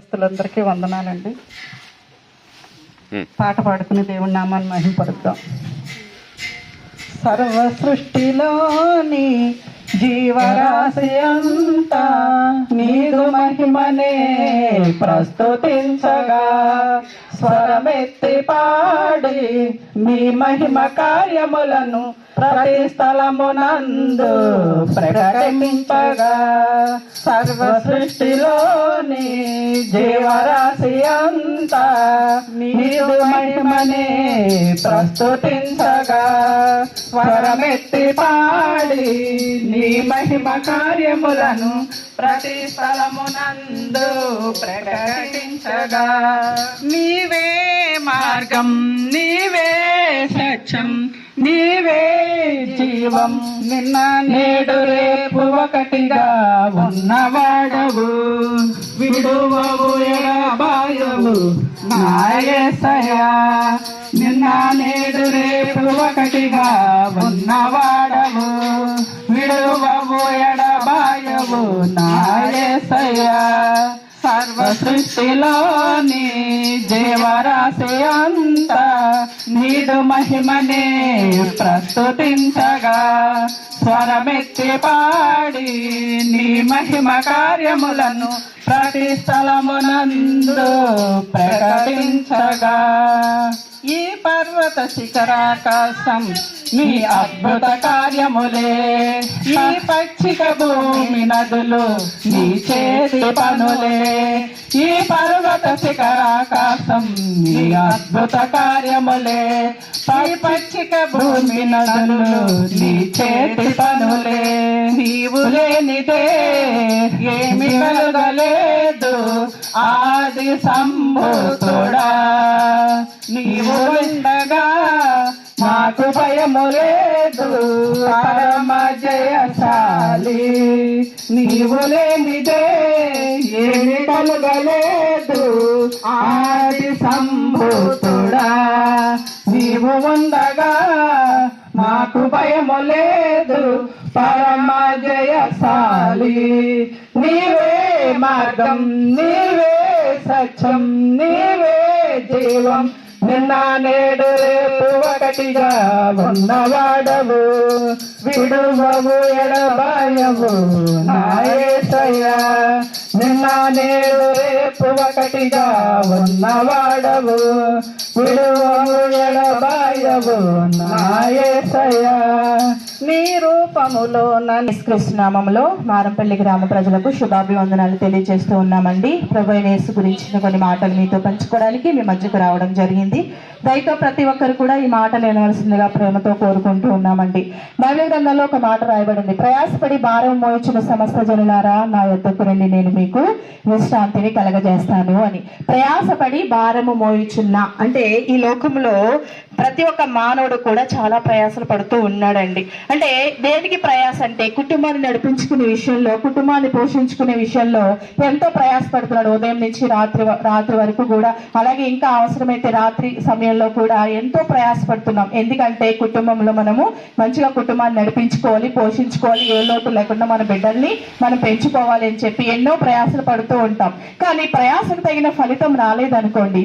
భక్తులందరికీ వందనాలండి. పాట పాడుకుని దేవుడి నామాన్ని మహింపరుద్దాం. సర్వ సృష్టిలోని జీవరాశి అంతా నీదు మహిమనే ప్రస్తుతించగా. స్వరమెత్తి పాడి మీ మహిమ కార్యములను ప్రతి స్థలమునందు ప్రకటింపగా. సర్వ సృష్టిలోని జీవరాశి అంతా నీరు మహిమనే ప్రస్తుతించగా. స్వరమెత్తి పాడి నీ మహిమ కార్యములను ప్రతి స్థలమునందు ప్రకటించగా. నీవే మార్గం నీవే సత్యం నీవే జీవం. నిన్న నేడు రేపు ఒకటిగా ఉన్నవాడవు. విడువవు ఎడబాయవు. నాయసయా నిన్న నేడు రేపు ఒకటిగా ఉన్నవాడవు. విడువవు ఎడబాయవు. నాయసయా సృష్టిలోని జీవరాశి అంతా నీడు మహిమనే ప్రస్తుతించగా. స్వరమెత్తి పాడి నీ మహిమ కార్యములను ప్రతి స్థలమునందు ప్రకటించగా. ఈ పర్వత శిఖరాకాశం నీ అద్భుత కార్యములే. ఈ పచ్చిక భూమి నదులు నీ చేతి పనులే. ఈ పర్వత శిఖరాకాశం నీ అద్భుత కార్యములే. పై పచ్చిక భూమి నదులు నీ చేతి పనులే. నీవు లేనిదే ఏమి కలగలేదు. ఆది సంభూతుడా మాకు లేదు పరమ జయశాలి నీవు లేనిదే ఏమి కలగలేదు. ఆది సంభూతుడా నీవు ఉండగా మాకు భయము లేదు. పరమ జయశాలి నీవే మార్గం నీవే సత్యం నీవే జీవం. నిన్న నేడు రేపు ఒకటిగా ఉన్నవాడవు. విడువవు ఎడబాయవు నాయసయ్యా. నిన్న నేడు రేపు ఒకటిగా ఉన్నవాడవు. విడువవు ఎడబాయవు నాయసయ్యా. మీ రూపములో నిష్కృష్ణనామంలో మారంపల్లి గ్రామ ప్రజలకు శుభాభివందనాలు తెలియజేస్తూ ఉన్నామండి. ప్రభు గురించిన కొన్ని మాటలు మీతో పంచుకోవడానికి మీ మధ్యకు రావడం జరిగింది. దయతో ప్రతి ఒక్కరు కూడా ఈ మాటలు వినవలసిందిగా ప్రేమతో కోరుకుంటూ ఉన్నామండి. బైబిల్ గ్రంథంలో ఒక మాట రాయబడింది. ప్రయాసపడి భారం మోయించిన సమస్త జనులారా నా యొద్దకు రండి నేను మీకు విశ్రాంతిని కలగజేస్తాను అని. ప్రయాసపడి భారము మోయిచున్న అంటే ఈ లోకంలో ప్రతి ఒక్క మానవుడు కూడా చాలా ప్రయాసలు పడుతూ ఉన్నాడండి. అంటే దేనికి ప్రయాస అంటే కుటుంబాన్ని నడిపించుకునే విషయంలో కుటుంబాన్ని పోషించుకునే విషయంలో ఎంతో ప్రయాసపడుతున్నాడు ఉదయం నుంచి రాత్రి రాత్రి వరకు కూడా. అలాగే ఇంకా అవసరమైతే రాత్రి సమయంలో కూడా ఎంతో ప్రయాసపడుతున్నాం. ఎందుకంటే కుటుంబంలో మనము మంచిగా కుటుంబాన్ని నడిపించుకోవాలి పోషించుకోవాలి ఏ లోటు లేకుండా మన బిడ్డల్ని మనం పెంచుకోవాలి అని చెప్పి ఎన్నో ప్రయాసలు పడుతూ ఉంటాం. కానీ ప్రయాసకు తగిన ఫలితం రాలేదనుకోండి.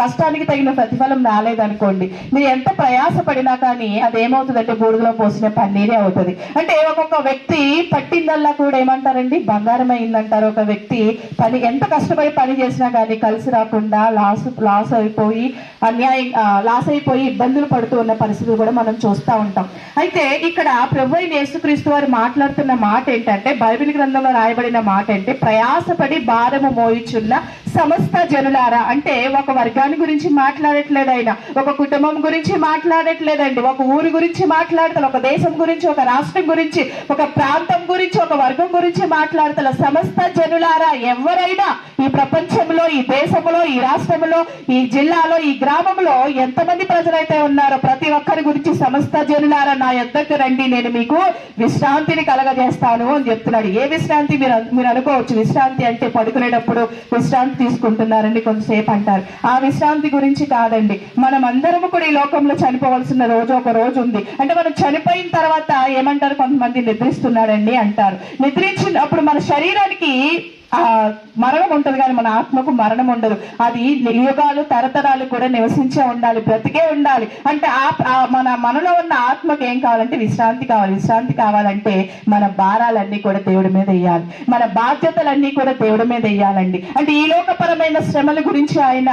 కష్టానికి తగిన ప్రతిఫలం రాలేదనుకోండి మీరు ఎంత ప్రయాసపడినా కానీ అది ఏమవుతుందంటే బూడిదలో పోసిన పన్నీరే అవుతుంది. అంటే ఒక్కొక్క వ్యక్తి పట్టిందల్లా కూడా ఏమంటారండి? బంగారం అయిందంటారు ఒక వ్యక్తి పని ఎంత కష్టపడి పని చేసినా కానీ కలిసి రాకుండా లాస్ లాస్ అయిపోయి అన్యాయం లాస్ అయిపోయి ఇబ్బందులు పడుతూ ఉన్న పరిస్థితులు కూడా మనం చూస్తూ ఉంటాం. అయితే ఇక్కడ ప్రభు యేసుక్రీస్తు వారు మాట్లాడుతున్న మాట ఏంటంటే బైబిల్ గ్రంథంలో రాయబడిన మాట అంటే ప్రయాసపడి భారము మోయిచున్న సమస్త జనులారా అంటే ఒక వర్గాన్ని గురించి మాట్లాడట్లేదు ఆయన. ఒక కుటుంబం గురించి మాట్లాడట్లేదండి. ఒక ఊరి గురించి మాట్లాడతారు ఒక దేశం గురించి ఒక రాష్ట్రం గురించి ఒక ప్రాంతం గురించి ఒక వర్గం గురించి మాట్లాడతారు సమస్త జనులారా. ఎవరైనా ఈ ప్రపంచంలో ఈ దేశంలో ఈ రాష్ట్రంలో ఈ జిల్లాలో ఈ గ్రామంలో ఎంతమంది ప్రజలైతే ఉన్నారో ప్రతి ఒక్కరి గురించి సమస్త జనులారా నా ఎద్దకు రండి. నేను మీకు విశ్రాంతిని కలగజేస్తాను అని చెప్తున్నాడు. ఏ విశ్రాంతి మీరు మీరు అనుకోవచ్చు? విశ్రాంతి అంటే పడుకునేటప్పుడు విశ్రాంతి తీసుకుంటున్నారండి కొంతసేపు అంటారు. ఆ విశ్రాంతి గురించి కాదండి. మనం అందరము కూడా ఈ లోకంలో చనిపోవలసిన రోజు ఒక రోజు ఉంది. అంటే మనం చనిపోయిన తర్వాత ఏమంటారు? కొంతమంది నిద్రిస్తున్నాడండి అంటారు. నిద్రించినప్పుడు మన శరీరానికి ఆ మరణం ఉంటది కానీ మన ఆత్మకు మరణం ఉండదు. అది యుగాలు తరతరాలు కూడా నివసించే ఉండాలి బ్రతికే ఉండాలి. అంటే ఆ ఆ మన మనలో ఉన్న ఆత్మకి ఏం కావాలంటే విశ్రాంతి కావాలి. విశ్రాంతి కావాలంటే మన భారాలన్నీ కూడా దేవుడి మీద వేయాలి. మన బాధ్యతలన్నీ కూడా దేవుడి మీద వేయాలండి. అంటే ఈ లోకపరమైన శ్రమల గురించి ఆయన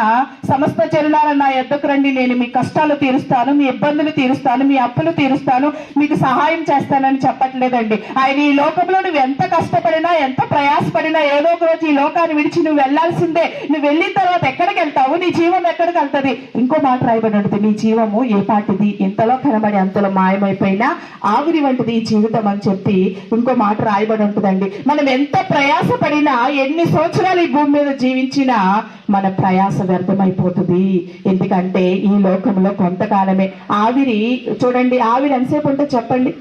సమస్త జనులార నా ఎద్దకు రండి నేను మీ కష్టాలు తీరుస్తాను మీ ఇబ్బందులు తీరుస్తాను మీ అప్పులు తీరుస్తాను మీకు సహాయం చేస్తానని చెప్పట్లేదండి. ఆయన ఈ లోకంలో నువ్వు ఎంత కష్టపడినా ఎంత ప్రయాసపడినా ఏదో ఒక రోజు ఈ లోకాన్ని విడిచి నువ్వు వెళ్ళాల్సిందే నువ్వు వెళ్ళిన తర్వాత ఎక్కడికి వెళ్తావు? నీ జీవం ఎక్కడికి వెళ్తది? ఇంకో మాట రాయబడి ఉంటుంది. నీ జీవము ఏ పాటిది? ఇంతలో కనబడి అంతలో మాయమైపోయినా ఆవిరి వంటిది ఈ జీవితం అని చెప్పి ఇంకో మాట రాయబడి ఉంటుందండి. మనం ఎంత ప్రయాసపడినా ఎన్ని సంవత్సరాలు ఈ భూమి మీద జీవించినా మన ప్రయాస వ్యర్థమైపోతుంది. ఎందుకంటే ఈ లోకంలో కొంతకాలమే ఆవిరి చూడండి ఆవిరి ఎంతసేపు ఉంటే చెప్పండి?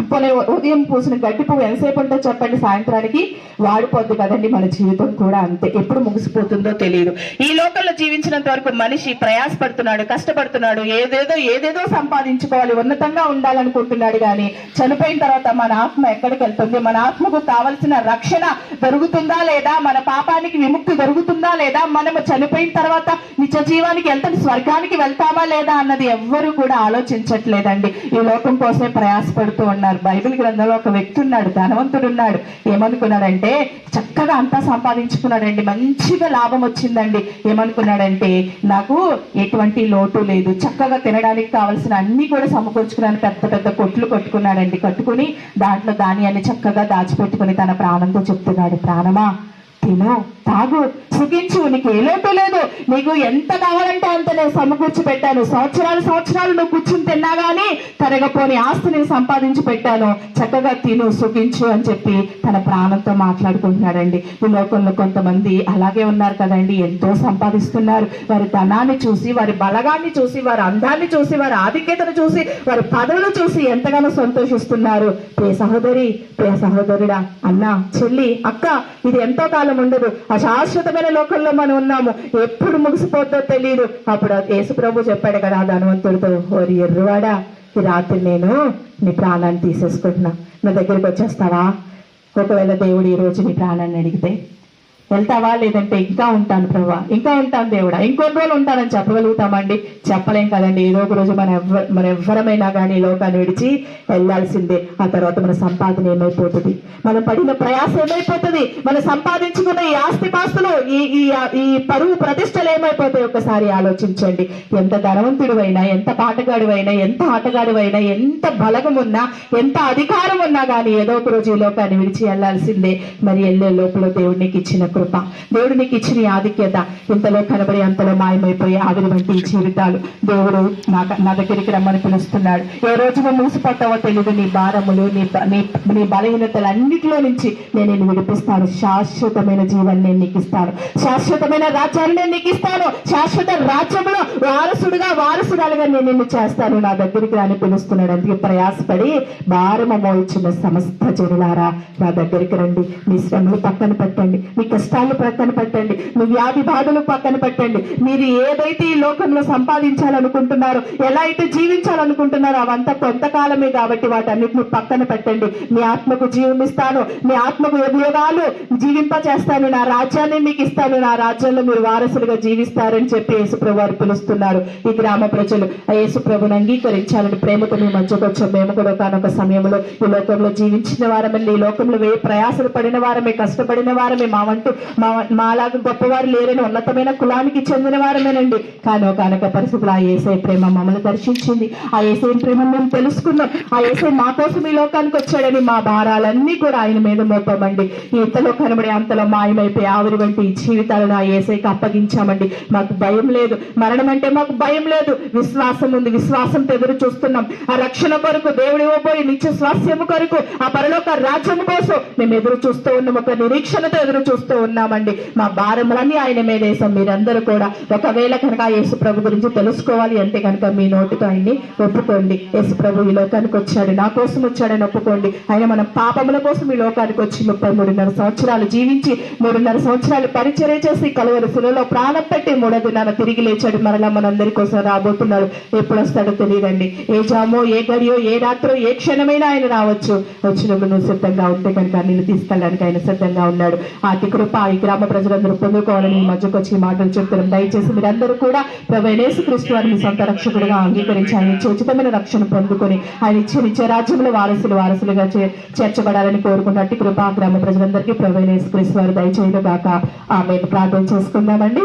పోనీ ఉదయం పూసిన గడ్డి పువ్వు ఎంతసేపు ఉంటే చెప్పండి సాయంత్రానికి. వాడిపోద్ది కదండి మన జీవితం కూడా అంతే. ఎప్పుడు ముగిసిపోతుందో తెలియదు ఈ లోకంలో జీవించినంత వరకు మనిషి ప్రయాసపడుతున్నాడు కష్టపడుతున్నాడు ఏదేదో ఏదేదో సంపాదించుకోవాలి ఉన్నతంగా ఉండాలనుకుంటున్నాడు కానీ చనిపోయిన తర్వాత మన ఆత్మ ఎక్కడికి వెళ్తుంది? మన ఆత్మకు కావలసిన రక్షణ దొరుకుతుందా లేదా? మన పాపానికి విముక్తి దొరుకుతుందా లేదా? మనము చనిపోయిన తర్వాత నిత్య జీవానికి వెళ్తాం స్వర్గానికి వెళ్తామా లేదా అన్నది ఎవ్వరూ కూడా ఆలోచించట్లేదండి. ఈ లోకం కోసమే ప్రయాసపడుతూ ఉన్నారు బైబిల్ గ్రంథంలో ఒక వ్యక్తి ఉన్నాడు ధనవంతుడు ఉన్నాడు ఏమనుకున్నాడంటే చక్కగా అంతా సంపాదించుకున్నాడండి మంచిగా లాభం వచ్చిందండి. ఏమనుకున్నాడంటే నాకు ఎటువంటి లోటు లేదు. చక్కగా తినడానికి కావాల్సిన అన్ని కూడా సమకూర్చుకున్నాను. పెద్ద పెద్ద కొట్లు కట్టుకున్నాడండి. కట్టుకుని దాంట్లో ధాన్యాన్ని చక్కగా దాచిపెట్టుకుని తన ప్రాణంతో చెప్తున్నాడు. ప్రాణమా? తిను తాగు. సుఖించు నీకు ఏ లోటు లేదు. నీకు ఎంత కావాలంటే అంత నేను సమకూర్చి పెట్టాను. సంవత్సరాలు సంవత్సరాలు నువ్వు కూర్చుని తిన్నా గానీ తరగపోని ఆస్తి నేను సంపాదించి పెట్టాను. చక్కగా తిను సుఖించు అని చెప్పి తన ప్రాణంతో మాట్లాడుకుంటున్నాడండి. ఈ లోకంలో కొంతమంది అలాగే ఉన్నారు కదండి. ఎంతో సంపాదిస్తున్నారు. వారి ధనాన్ని చూసి వారి బలగాన్ని చూసి వారి అందాన్ని చూసి వారి ఆధిక్యతను చూసి వారి పదవులు చూసి ఎంతగానో సంతోషిస్తున్నారు. ప్రియ సహోదరి ప్రియ సహోదరుడా అన్న చెల్లి అక్క ఇది ఎంతో కాలం ఉండదు. అశాశ్వతమైన లోకంలో మనం ఉన్నాము. ఎప్పుడు ముగిసిపోద్దో తెలియదు అప్పుడు యేసు ప్రభు చెప్పాడు కదా ధనవంతుడితో ఓరి ఎర్రవాడా? ఈ రాత్రి నేను నీ ప్రాణాన్ని తీసేసుకుంటున్నా. నా దగ్గరికి వచ్చేస్తావా? ఒకవేళ దేవుడు ఈ రోజు నీ ప్రాణాన్ని అడిగితే వెళ్తావా లేదంటే ఇంకా ఉంటాను ప్రభా. ఇంకా ఉంటాను దేవుడా. ఇంకొన్ని రోజులు ఉంటానని చెప్పగలుగుతామండి. చెప్పలేం కదండి. ఏదో ఒక రోజు మన ఎవ్వ మన ఎవ్వరమైనా కానీ లోకాన్ని విడిచి వెళ్ళాల్సిందే. ఆ తర్వాత మన సంపాదన ఏమైపోతుంది? మనం పడిన ప్రయాస ఏమైపోతుంది? మనం సంపాదించుకున్న ఈ ఆస్తిపాస్తులు ఈ ఈ ఈ పరువు ప్రతిష్టలు ఏమైపోతాయి? ఒక్కసారి ఆలోచించండి. ఎంత ధనవంతుడు ఎంత పాటగాడివైనా ఎంత ఆటగాడివైనా ఎంత బలగం ఉన్నా ఎంత అధికారం ఉన్నా కానీ ఏదో ఒక రోజు ఈ లోకాన్ని విడిచి వెళ్ళాల్సిందే. మరి వెళ్ళే లోపల దేవుడికి నీకు ఇచ్చిన కృప. దేవుడు నీకు ఇచ్చిన ఆధిక్యత ఇంతలో కనబడి అంతలో మాయమైపోయి ఆవిరి వంటి జీవితాలు దేవుడు నా నా దగ్గరికి రమ్మని పిలుస్తున్నాడు. ఏ రోజు నువ్వు మూసిపోతావో తెలియదు నీ భారములు నీ నీ నీ బలహీనతలు అన్నిటిలో నుంచి నేను నేను విడిపిస్తాను. శాశ్వతమైన జీవాన్ని నేను నీకు ఇస్తాను. శాశ్వతమైన రాజ్యాన్ని నేను నీకు ఇస్తాను. శాశ్వత రాజ్యంలో వారసుడుగా వారసురాలుగా నేను నిన్ను చేస్తాను. నా దగ్గరికి రాని పిలుస్తున్నాడు. అందుకే ప్రయాసపడి భారము మోయించిన సమస్త జనులారా నా దగ్గరికి రండి. మీ శ్రమలు పక్కన పెట్టండి. మీ కష్టాలు పక్కన పెట్టండి. మీ వ్యాధి బాధలు పక్కన పెట్టండి. మీరు ఏదైతే ఈ లోకంలో సంపాదించాలనుకుంటున్నారో ఎలా అయితే జీవించాలనుకుంటున్నారో అవంతా కొంతకాలమే కాబట్టి వాటన్నిటిని పక్కన పెట్టండి. మీ ఆత్మకు జీవమిస్తాను మీ ఆత్మకు యుగాలు జీవింప చేస్తాను నా రాజ్యాన్ని మీకు ఇస్తాను. నా రాజ్యంలో మీరు వారసులుగా జీవిస్తారని చెప్పి యేసుప్రభు వారు పిలుస్తున్నారు. ఈ గ్రామ ప్రజలు ఆ యేసుప్రభుని అంగీకరించాలని ప్రేమతో మీ మధ్యకు వచ్చాం. మేము కూడా ఒకనొక సమయంలో ఈ లోకంలో జీవించిన వారమే ఈ లోకంలో వే ప్రయాసలు పడిన వారమే కష్టపడిన వారమే మా వంటూ మా మాలాగా గొప్పవారు లేరని ఉన్నతమైన కులానికి చెందిన వారమేనండి కానీ ఒకనొక పరిస్థితులు ఆ ఏసై ప్రేమ మమ్మల్ని దర్శించింది. ఆ ఏసై ప్రేమ మేము తెలుసుకున్నాం. ఆ ఏసై మా కోసం ఈ లోకానికి వచ్చాడని మా భారాలన్నీ కూడా ఆయన మీద మోపామండి. ఇంతలో కనబడి అంతలో మాయమైపోయి ఆవిరి వంటి జీవితాలను ఆ ఏసైకి అప్పగించామండి. మాకు భయం లేదు. మరణం అంటే మాకు భయం లేదు. విశ్వాసం ఉంది. విశ్వాసంతో ఎదురు చూస్తున్నాం. ఆ రక్షణ కొరకు దేవుడు ఇవ్వబోయి నిత్య స్వాస్యము కొరకు ఆ పరలోక రాజ్యం కోసం మేము ఎదురు చూస్తూ ఉన్నాం. ఒక నిరీక్షణతో ఎదురు చూస్తూ ఉన్నామండి. మా భారములన్నీ ఆయన మీద వేసాం మీరందరూ కూడా ఒకవేళ కనుక యేసు ప్రభు గురించి తెలుసుకోవాలి అంటే కనుక మీ నోటితో ఆయన్ని ఒప్పుకోండి. యేసు ప్రభు ఈ లోకానికి వచ్చాడు. నా కోసం వచ్చాడని ఒప్పుకోండి. ఆయన మన పాపముల కోసం ఈ లోకానికి వచ్చి ముప్పై మూడున్నర సంవత్సరాలు జీవించి మూడున్నర సంవత్సరాలు పరిచర్య చేసి కలవరి సులలో ప్రాణం పెట్టి మూడో తిరిగి లేచాడు. మరలా మనందరి కోసం రాబోతున్నాడు ఎప్పుడు వస్తాడో తెలియదండి. ఏ జామో ఏ గడియో ఏ రాత్రో ఏ క్షణమైనా ఆయన రావచ్చు. వచ్చినప్పుడు నువ్వు సిద్ధంగా ఉంటే కనుక నిన్ను తీసుకెళ్ళడానికి ఆయన సిద్ధంగా ఉన్నాడు. ఆతి కృప ఈ గ్రామ ప్రజలందరూ పొందుకోవాలని ఈ మధ్యకు వచ్చి మాటలు చెప్తున్నాం దయచేసి మీరందరూ కూడా ప్రవేణేశు క్రీస్తు వారిని సొంత రక్షకుడుగా అంగీకరించి ఆయన ఉచితమైన రక్షణ పొందుకొని ఆయన ఇచ్చిన నిత్య రాజ్యంలో వారసులు వారసులుగా చే- చేర్చబడాలని కోరుకున్నట్టు కృప గ్రామ ప్రజలందరికీ ప్రవేణేశు క్రీస్తు వారు దయచేయను గాక ఆమె ప్రార్థన చేసుకుందామండి.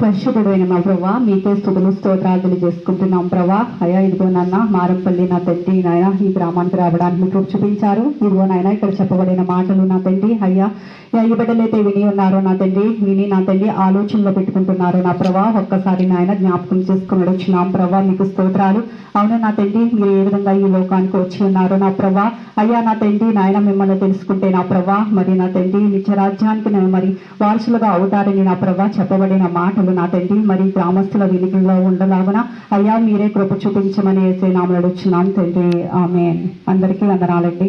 పరిశుద్ధుడైన మా ప్రభా. మీకే స్థుతులు స్తోత్రాలు చేసుకుంటున్నాం ప్రభా. అయ్యా ఇదిగో నాన్న మారంపల్లి నా తండ్రి నాయన ఈ గ్రామానికి రావడానికి కృప చూపించారు. ఇదిగో నాయన ఇక్కడ చెప్పబడిన మాటలు నా తండ్రి. అయ్యా ఈ బిడ్డలైతే విని ఉన్నారో నా తండ్రి విని నా తండ్రి ఆలోచనలో పెట్టుకుంటున్నారో నా ప్రభా ఒక్కసారి నాయన జ్ఞాపకం చేసుకుని వచ్చినాం ప్రభా మీకు స్తోత్రాలు. అవును నా తండ్రి మీరు ఏ విధంగా ఈ లోకానికి వచ్చి ఉన్నారో నా ప్రభా. అయ్యా నా తండ్రి నాయన మిమ్మల్ని తెలుసుకుంటే నా ప్రభా మరి నా తండ్రి నిత్య రాజ్యానికి నేను మరి వారసులుగా అవుతారని నా ప్రభా చెప్పబడిన మాటలు నా నాటండి. మరి గ్రామస్తుల వినికిలో ఉండలాగున అయ్యా మీరే కృప చూపించమని వేసే నామలు వచ్చినాం తండ్రి ఆమె అందరికీ వందనాలండి.